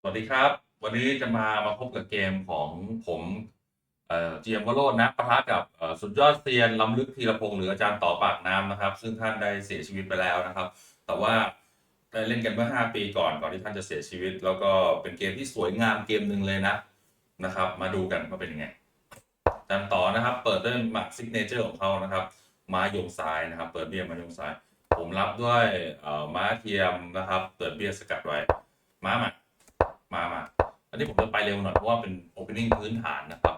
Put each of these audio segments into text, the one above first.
สวัสดีครับ วันนี้จะมามาพบกับเกมของผมเอ่อเจียมวโรจน์นะปะทะกับเอ่อสุดยอดเซียนล้ำลึกธีรพงศ์หรืออาจารย์ต่อปากน้ำนะครับ ซึ่งท่านได้เสียชีวิตไปแล้วนะครับ แต่ว่าได้เล่นกันเมื่อ 5 ปีก่อนก่อนที่ท่านจะเสียชีวิต แล้วก็เป็นเกมที่สวยงามเกมหนึ่งเลยนะนะครับ มาดูกันว่าเป็นยังไงอาจารย์ต่อนะครับ เปิดด้วยหมักซิกเนเจอร์ของเขานะครับ ม้ายงซ้ายนะครับ เปิดเบี้ยม้ายงซ้าย ผมรับด้วยเอ่อม้าเทียมนะครับ เปิดเบี้ยสกัดไว้ม้าหมา มามาอันนี้ผมจะไปเร็วหน่อยเพราะว่าเป็น opening พื้นฐานนะครับ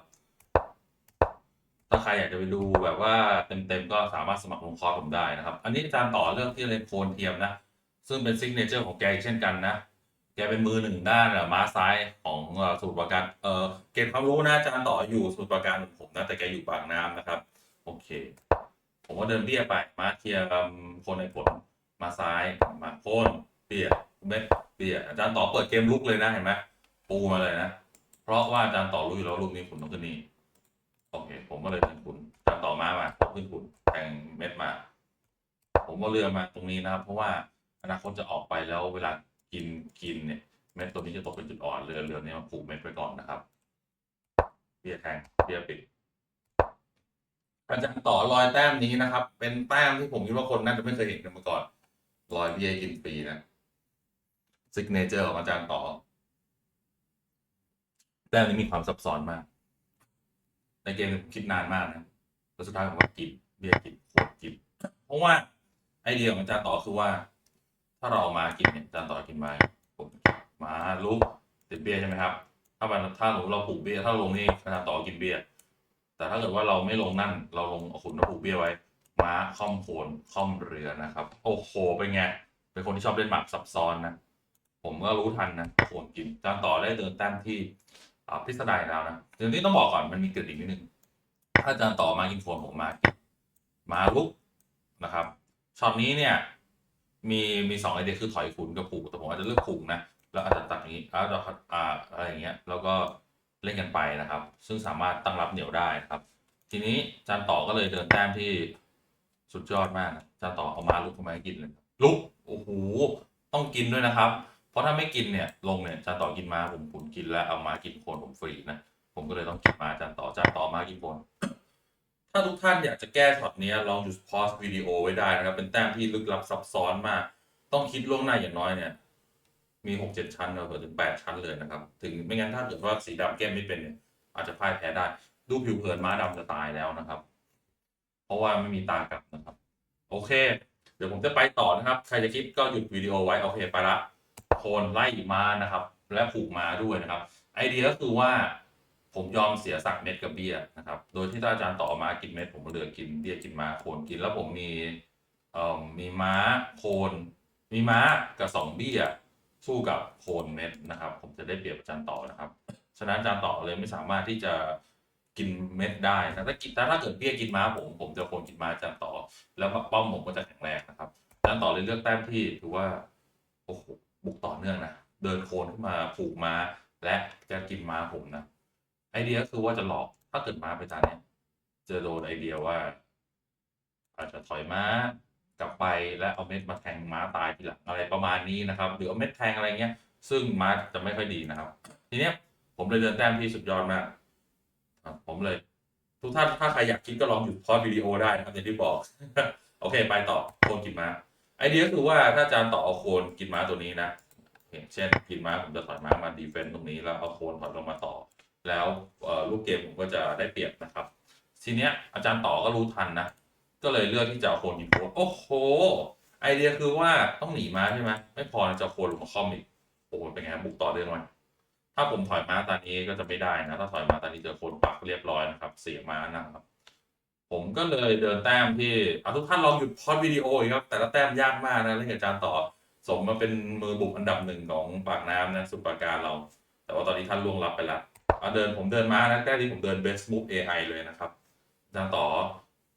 ถ้าใครอยากจะไปดูแบบว่าเต็มๆก็สามารถสมัครลงคอร์สผมได้นะครับ อันนี้อาจารย์ต่อเรื่องที่เล่นโคนเทียมนะ ซึ่งเป็นซิกเนเจอร์ของแกอีกเช่นกันนะ แกเป็นมือหนึ่งด้านม้าซ้ายของสมุทรปราการเออเก็บความรู้นะอาจารย์ต่ออยู่สมุทรปราการเหมือนผมนะแต่แกอยู่ปากน้ำนะครับ โอเค ผมก็เดินเบี้ยไปม้าเทียมโคนในผลมาซ้ายมาโคน เบี้ยเม็ดเบี้ยอาจารย์ต่อเปิดเกมลุกเลยนะเห็นไหมปูมาเลยนะ เพราะว่าอาจารย์ต่อรู้อยู่แล้วลูกนี้ขุนต้องขึ้นนี่โอเค ผมก็เลยขึ้นขุนอาจารย์ต่อมามาขึ้นขุนแทงเม็ดมา ผมก็เรือมาตรงนี้นะครับ เพราะว่าอนาคตจะออกไปแล้วเวลากินกินเนี่ยเม็ดตัวนี้จะตกเป็นจุดอ่อนเรือเรือเนี้มาผูกเม็ดไว้ก่อนนะครับเบี้ยแทงเบี้ยปิดอาจารย์ต่อรอยแต้มนี้นะครับ เป็นแต้มที่ผมคิดว่าคนน่าจะไม่เคยเห็นกันมาก่อนรอยเบี้ยกินฟรีนะ ซิกเนเจอร์ของอาจารย์ต่อ แต้มนี้มีความซับซ้อนมาก ในเกมคิดนานมากนะแล้วสุดท้ายผมว่ากินเบี้ยกินโคตรกินเพราะว่าไอเดียของอาจารย์ต่อคือว่า ถ้าเราเอามากินเนี่ยอาจารย์ต่อกินมาผมมาลุกติดเบี้ยใช่ไหมครับ ถ้ามันถ้าหนูเราผูกเบี้ยถ้าลงนี่อาจารย์ต่อกินเบี้ยแต่ถ้าเกิดว่าเราไม่ลงนั่น เราลงเอาขุนมาผูกเบี้ยไว้ม้าค่อมโขนค่อมเรือนะครับ โอ้โหเป็นไง เป็นคนที่ชอบเล่นหมากซับซ้อนนะ ผมก็รู้ทันนะโขนกินอาจารย์ต่อได้เดินแต้มที่พิสดารแล้วนะเดี๋ยวนี้ต้องบอกก่อนมันมีเกิดอีกนิดนึงถ้าอาจารย์ต่อมากินโขนผมมากมาลุกนะครับช็อตนี้เนี่ยมีมีสองไอเดียคือถอยขุนกับผูกแต่ผมอาจจะเลือกผูกนะแล้วอาจจะตัดอย่างนี้แล้วเราอ่าอะไรอย่างเงี้ยแล้วก็เล่นกันไปนะครับ ซึ่งสามารถตั้งรับเหนียวได้นะครับ ทีนี้จารย์ต่อก็เลยเดินแต้มที่สุดยอดมากนะจารย์ต่อเอามาลุกทำไมกินเลยลุกโอ้โหต้องกินด้วยนะครับ เพราะถ้าไม่กินเนี่ยลงเนี่ยจารย์ต่อกินมาผมขุนกินแล้วเอามากินโคนผมฟรีนะผมก็เลยต้องกินมาจารย์ต่อจารย์ต่อมากินโคนถ้าทุกท่านอยากจะแก้ช็อตนี้ลองหยุดพอสวิดีโอไว้ได้นะครับ เป็นแต้มที่ลึกลับซับซ้อนมาก ต้องคิดล่วงหน้าอย่างน้อยเนี่ยมีหกเจ็ดชั้นเราเผื่อถึงแปดชั้นเลยนะครับ ถึงไม่งั้นถ้าเกิดว่าสีดำแก้มไม่เป็นเนี่ยอาจจะพ่ายแพ้ได้ ดูผิวเผินม้าดำจะตายแล้วนะครับ เพราะว่าไม่มีตากลับนะครับ โอเค เดี๋ยวผมจะไปต่อนะครับ ใครจะคิดก็หยุดวิดีโอไว้โอเคไปละ โคนไล่ม้านะครับ และผูกม้าด้วยนะครับ ไอเดียก็คือว่าผมยอมเสียสักเม็ดกับเบี้ยนะครับ โดยที่ถ้าอาจารย์ต่อมากินเม็ดผมเหลือกินเบี้ยกินม้าโคนกินแล้วผมมีเอ่อมีม้าโคน มีม้ากับสองเบี้ยสู้กับโคนเม็ดนะครับ ผมจะได้เปรียบอาจารย์ต่อนะครับฉะนั้นอาจารย์ต่อเลยไม่สามารถที่จะกินเม็ดได้นะถ้ากินแต่ถ้าเกิดเบี้ยกินม้าผมผมจะโคนกินม้าอาจารย์ต่อ แล้วป้อมผมก็จะแข็งแรงนะครับอาจารย์ต่อเลยเลือกแต้มที่ถือว่าโอ้โห บุกต่อเนื่องนะ เดินโคนขึ้นมาผูกม้า และจะกินม้าผมนะ ไอเดียก็คือว่าจะหลอก ถ้าเกิดม้าไปตาเนี้ยจะโดนไอเดียว่า อาจจะถอยม้ากลับไปและเอาเม็ดมาแทงม้าตายทีหลังอะไรประมาณนี้นะครับ หรือเอาเม็ดแทงอะไรเงี้ย ซึ่งม้าจะไม่ค่อยดีนะครับ ทีเนี้ยผมเลยเดินแต้มที่สุดยอดมากผมเลย ทุกท่านถ้าใครอยากคิดก็ลองหยุดพอดวิดีโอได้นะครับอย่างที่บอก โอเค ไปต่อโคนกินม้า ไอเดียก็คือว่าถ้าอาจารย์ต่อเอาโคนกินม้าตัวนี้นะอย่างเช่น กินม้าผมจะถอยม้ามาดีเฟนต์ตรงนี้แล้วเอาโคนถอยลงมาต่อ แล้วลูกเกมผมก็จะได้เปรียบนะครับ ทีเนี้ยอาจารย์ต่อก็รู้ทันนะ ก็เลยเลือกที่จะเอาโคนยิงโคนโอ้โห ไอเดียคือว่าต้องหนีม้าใช่ไหมไม่พอจะโคนลงมาคอมอีกโอ้โหเป็นไงบุกต่อเรื่องมันถ้าผมถอยม้าตอนนี้ก็จะไม่ได้นะ ถ้าถอยม้าตอนนี้เจอโคนปักเรียบร้อยนะครับ เสียม้านะครับ ผมก็เลยเดินแต้มที่เอาทุกท่านลองหยุดพอดวิดีโอครับ แต่ละแต้มยากมากนะเล่นกับอาจารย์ต่อ สมมาเป็นมือบุกอันดับหนึ่งของปากน้ำนะสุปราการเรา แต่ว่าตอนนี้ท่านล่วงลับไปล้วเอาเดินผมเดินมานะแต้มที่ผมเดิน best move AI เลยนะครับอาจารย์ต่อ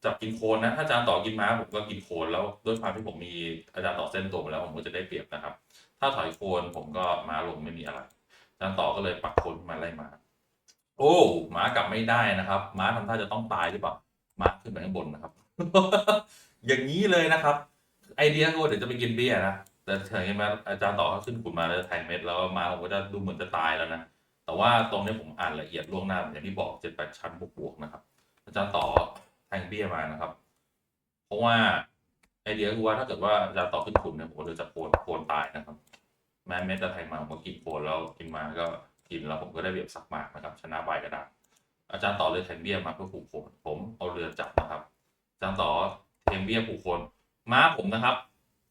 จับกินโคนนะ ถ้าอาจารย์ต่อกินม้าผมก็กินโคนแล้วด้วยความที่ผมมีอาจารย์ต่อเส้นตัวมาแล้วผมก็จะได้เปรียบนะครับ ถ้าถอยโคนผมก็ม้าลงไม่มีอะไรอาจารย์ต่อก็เลยปักโคนมาไล่มา โอ้ม้ากลับไม่ได้นะครับ ม้าทำท่าจะต้องตายหรือเปล่า ม้าขึ้นไปข้างบนนะครับ อย่างนี้เลยนะครับ ไอเดียก็ว่าเดี๋ยวจะไปกินเบี้ยนะแต่ถึงเห็นไหมอาจารย์ต่อเขาขึ้นขุนมาแล้วแทงเม็ดแล้วมาผมก็จะดูเหมือนจะตายแล้วนะแต่ว่าตรงนี้ผมอ่านละเอียดล่วงหน้าอย่างที่บอกเจ็ดแปดชั้นบวกๆนะครับ อาจารย์ต่อแทงเบี้ยมานะครับ เพราะว่าไอเดียคือว่าถ้าเกิดว่าอาจารย์ต่อขึ้นขุนเนี่ยผมก็เลยจะโคนโคนตายนะครับ แม้เม็ดจะแทงมาผมก็กินโคนแล้วกินมาก็กินแล้วผมก็ได้เบียบสักหมากนะครับ ชนะใบกระดาษ อาจารย์ต่อเลยแทงเบี้ยมาเพื่อผูกโคนผมเอาเรือจับนะครับ อาจารย์ต่อเทงเบี้ยผูกโคนม้าผมนะครับ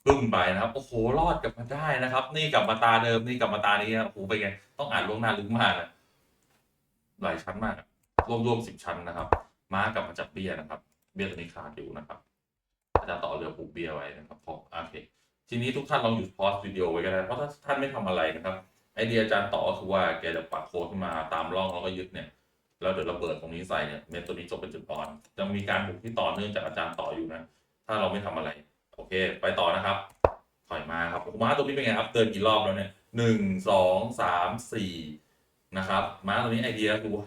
บึ้มไปนะครับโอ้โหรอดกลับมาได้นะครับ นี่กลับมาตาเดิมนี่กลับมาตานี้นะโอ้โหไปไงต้องอ่านล่วงหน้าลึกมากนะหลายชั้นมากรวมรวมสิบชั้นนะครับ ม้ากลับมาจับเบี้ยนะครับ เบี้ยตัวนี้ขาดอยู่นะครับอาจารย์ต่อเรือผูกเบี้ยไว้นะครับพอโอเค ทีนี้ทุกท่านลองหยุดพอสวิดีโอไว้ก็ได้เพราะถ้าท่านไม่ทำอะไรนะครับไอเดียอาจารย์ต่อคือว่าแกจะปักโค้ดขึ้นมาตามร่องแล้วก็ยึดเนี่ย แล้วเดี๋ยวระเบิดตรงนี้ใส่เนี่ยเม็ดตัวนี้จบเป็นจุดอ่อนจะมีการบุกที่ต่อเนื่องจากอาจารย์ต่ออยู่นะ ถ้าเราไม่ทำอะไร โอเค ไปต่อนะครับ ถอยมาครับม้าตัวนี้เป็นไงครับเดินกี่รอบแล้วเนี่ยหนึ่งสองสามสี่นะครับม้าตัวนี้ไอเดียคือว่า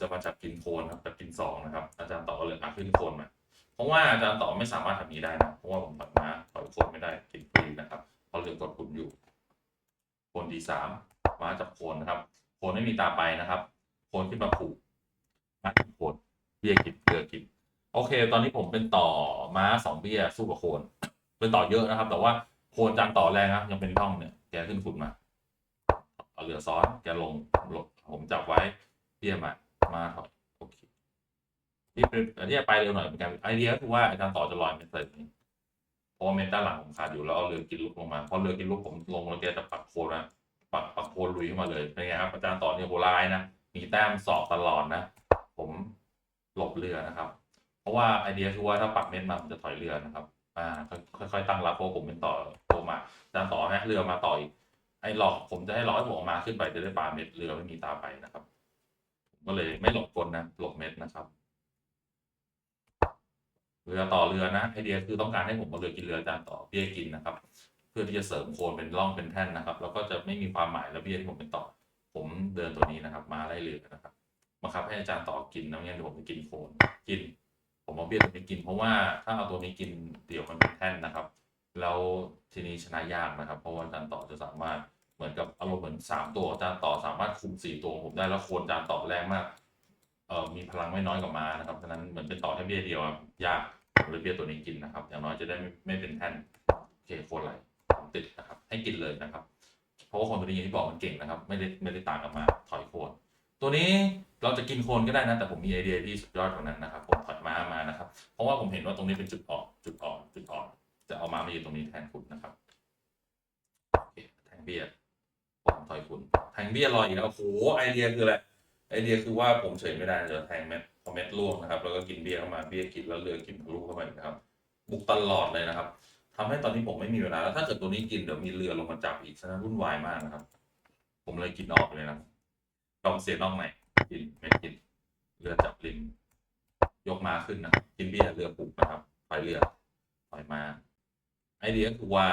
จะมาจับกินโคนครับจับกินสองนะครับ อาจารย์ต่อก็เลยอะขึ้นโคนมาเพราะว่าอาจารย์ต่อไม่สามารถทำนี้ได้นะเพราะว่าผมตัดม้าถอยโคนไม่ได้กินฟรีนะครับเพราะเหลือกดปุ่มอยู่โคนดีสามม้าจับโคนนะครับโคนไม่มีตาไปนะครับโคนขึ้นมาผูกาโคนเบี้ยกินเกลือกินโอเค ตอนนี้ผมเป็นต่อม้าสองเบี้ยสู้กับโคน เป็นต่อเยอะนะครับ แต่ว่าโคนจานต่อแรงนะยังเป็นท่องเนี่ยแกขึ้นขุนมาเอาเรือซ้อนแกลงลงผมจับไว้เบี้ยมามาถอยโอเคที่เป็นอันนี้ไปเร็วหน่อยเหมือนกันไอเดียก็คือว่าจารย์ต่อจะลอยเม็ดใส่ตรงนี้เพราะเม็ดด้านหลังผมขาดอยู่แล้วเอาเรือกินลูกลงมาพอเรือกินลูกผมลงแล้วแกจะปักโคนนะปักปักโคนลุยขึ้นมาเลยเป็นไงครับอาจารย์ต่อเนี่ยโหร้ายนะมีแต้มสอบตลอดนะ ผมหลบเรือนะครับ เพราะว่าไอเดียคือว่าถ้าปักเม็ดมาผมจะถอยเรือนะครับ อ่า ค่อยๆตั้งรับเพราะผมเป็นต่อโตมาจารย์ต่อให้เรือมาต่ออีกไอ้หลอกผมจะให้หลอกให้ผมออกมาขึ้นไปจะได้ปลาเม็ดเรือไม่มีตาไปนะครับผมก็เลยไม่หลบกลนะหลบเม็ดนะครับเรือต่อเรือนะไอเดียคือต้องการให้ผมเอาเรือกินเรือจารย์ต่อเบี้ยกินนะครับ เพื่อที่จะเสริมโคนเป็นร่องเป็นแท่นนะครับ แล้วก็จะไม่มีความหมายแล้วเบี้ยที่ผมเป็นต่อ ผมเดินตัวนี้นะครับ มาไล่เรือนะครับ บังคับให้อาจารย์ต่อกินนะไม่งั้นเดี๋ยวผมจะกินโคนกิน ผมเอาเบี้ยตัวนี้กิน เพราะว่าถ้าเอาตัวนี้กินเดี๋ยวมันเป็นแท่นนะครับ แล้วทีนี้ชนะยากนะครับ เพราะว่าอาจารย์ต่อจะสามารถเหมือนกับอารมณ์เหมือนสามตัวอาจารย์ต่อสามารถคุมสี่ตัวผมได้แล้วโคนอาจารย์ต่อแรงมากเอ่อมีพลังไม่น้อยกว่ามานะครับฉะนั้นเหมือนเป็นต่อแค่เบี้ยเดียวยากผมเลยเบี้ยตัวนี้กินนะครับ อย่างน้อยจะได้ไม่ไม่เป็นแท่นโอเคโคนไหลติดนะครับ ให้กินเลยนะครับ เพราะว่าคนตัวนี้อย่างที่บอกมันเก่งนะครับ ไม่ได้ไม่ได้ต่างกับมาถอยโคน ตัวนี้เราจะกินโคนก็ได้นะแต่ผมมีไอเดียที่สุดยอดกว่านั้นนะครับ ผมถอยม้ามานะครับ เพราะว่าผมเห็นว่าตรงนี้เป็นจุดอ่อนจุดอ่อนจุดอ่อนจะเอามามาอยู่ตรงนี้แทนคุณนะครับแทงเบี้ยผมถอยคุณแทงเบี้ยลอยอีกแล้วโอ้โหไอเดียคืออะไรไอเดียคือว่าผมเฉยไม่ได้จะแทงเม็ดพอเม็ดล่วงนะครับ แล้วก็กินเบี้ยเข้ามาเบี้ยกินแล้วเรือกินทะลุเข้าไปนะครับ บุกตลอดเลยนะครับทำให้ตอนนี้ผมไม่มีเวลาแล้วถ้าเกิดตัวนี้กินเดี๋ยวมีเรือลงมาจับอีกฉะนั้นวุ่นวายมากนะครับ ผมเลยกินออกเลยนะ ยอมเสียนอกไหนกินไม่กิน เรือจับริมยกมาขึ้นนะครับกินเบี้ยเรือปลุกนะครับถอยเรือถอยมาไอเดียคือว่า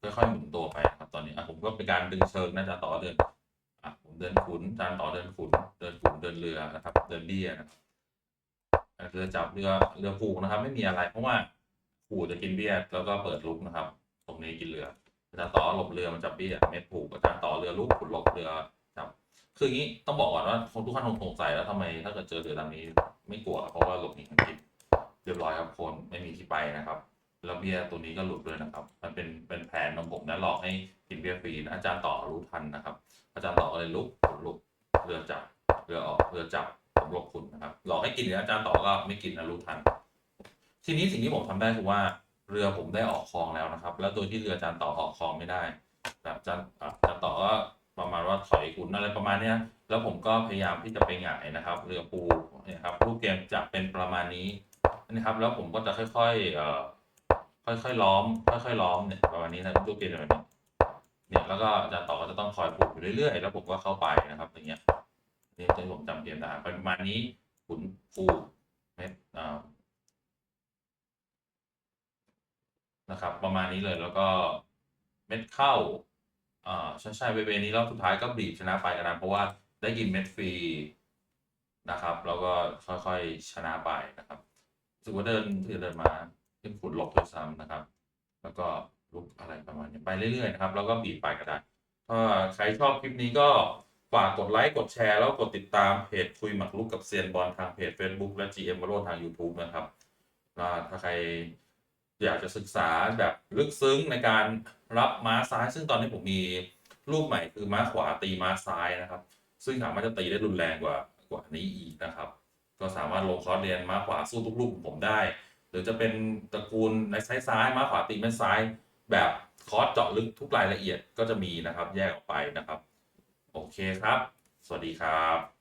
ค่อยๆหมุนตัวไปครับตอนนี้อะผมก็เป็นการดึงเชิงนะจะต่อเดินอะผมเดินขุนจานต่อเดินขุนเดินขุนเดินเรือนะครับ เดินเบี้ยนะเรือจับเรือเรือผูกนะครับ ไม่มีอะไร เพราะว่าผูกจะกินเบี้ยแล้วก็เปิดลุกนะครับ ตรงนี้กินเรืออาจารย์ต่อหลบเรือมันจับเบี้ยเม็ดผูกอาจารย์ต่อเรือลุกขุนหลบเรือ คืออย่างนี้ต้องบอกก่อนว่าทุกท่านคงสงสัยแล้วทำไมถ้าเกิดเจอเรือลำนี้ไม่กลัว เพราะว่าหลบหนีทันทีเรียบร้อยครับคนไม่มีที่ไปนะครับแล้วเบี้ยตัวนี้ก็หลุดด้วยนะครับ มันเป็นเป็นแผนของผมนะหลอกให้กินเบี้ยฟรีนะอาจารย์ต่อรู้ทันนะครับ อาจารย์ต่อก็เลยลุกผมลุกเรือจับเรือออกเรือจับผมหลบคุณนะครับหลอกให้กินอาจารย์ต่อก็ไม่กินนะรู้ทัน ทีนี้สิ่งที่ผมทำได้คือว่าเรือผมได้ออกคลองแล้วนะครับ แล้วโดยที่เรืออาจารย์ต่อออกคลองไม่ได้แบบอาจารย์อาจารย์ต่อก็ ประมาณว่าถอยขุนอะไรประมาณเนี้ยแล้วผมก็พยายามที่จะไปหงายนะครับ เรือปูเนี่ยครับรูปเกมจะเป็นประมาณนี้นะครับ แล้วผมก็จะค่อยๆเอ่อค่อยๆล้อม ค่อยๆล้อมเนี่ยประมาณนี้นะรูปเกมแบบนี้เนี่ยแล้วก็อาจารย์ต่อก็จะต้องคอยปลูกอยู่เรื่อยๆแล้วผมก็เข้าไปนะครับอย่างเงี้ยนี่จะผมจำเกมได้ประมาณนี้ขุนปูเม็ดอ่านะครับ ประมาณนี้เลยแล้วก็เม็ดเข้า อ่าใช่ใช่เวเวนี้แล้วสุดท้ายก็บีบชนะไปกันนะ เพราะว่าได้กินเม็ดฟรีนะครับ แล้วก็ค่อยๆชนะไปนะครับสึกว่าเดินที่เดินมาขึ้นขุดหลบด้วยซ้ำนะครับ แล้วก็ลุกอะไรประมาณนี้ไปเรื่อยๆนะครับ แล้วก็บีบปลายกระดาษถ้าใครชอบคลิปนี้ก็ฝากกดไลค์ กดแชร์ แล้วกดติดตามเพจคุยหมักลุกกับเซียนบอลทางเพจ Facebook และ GM มาโรทาง YouTube นะครับแล้วถ้าใคร อยากจะศึกษาแบบลึกซึ้งในการรับม้าซ้าย ซึ่งตอนนี้ผมมีรูปใหม่คือม้าขวาตีม้าซ้ายนะครับ ซึ่งสามารถจะตีได้รุนแรงกว่ากว่านี้อีกนะครับ ก็สามารถลงคอร์สเรียนม้าขวาสู้ทุกลูกของผมได้ หรือจะเป็นตระกูลในซ้ายซ้ายม้าขวาตีม่นซ้าย แบบคอร์สเจาะลึกทุกรายละเอียดก็จะมีนะครับ แยกออกไปนะครับ โอเคครับ สวัสดีครับ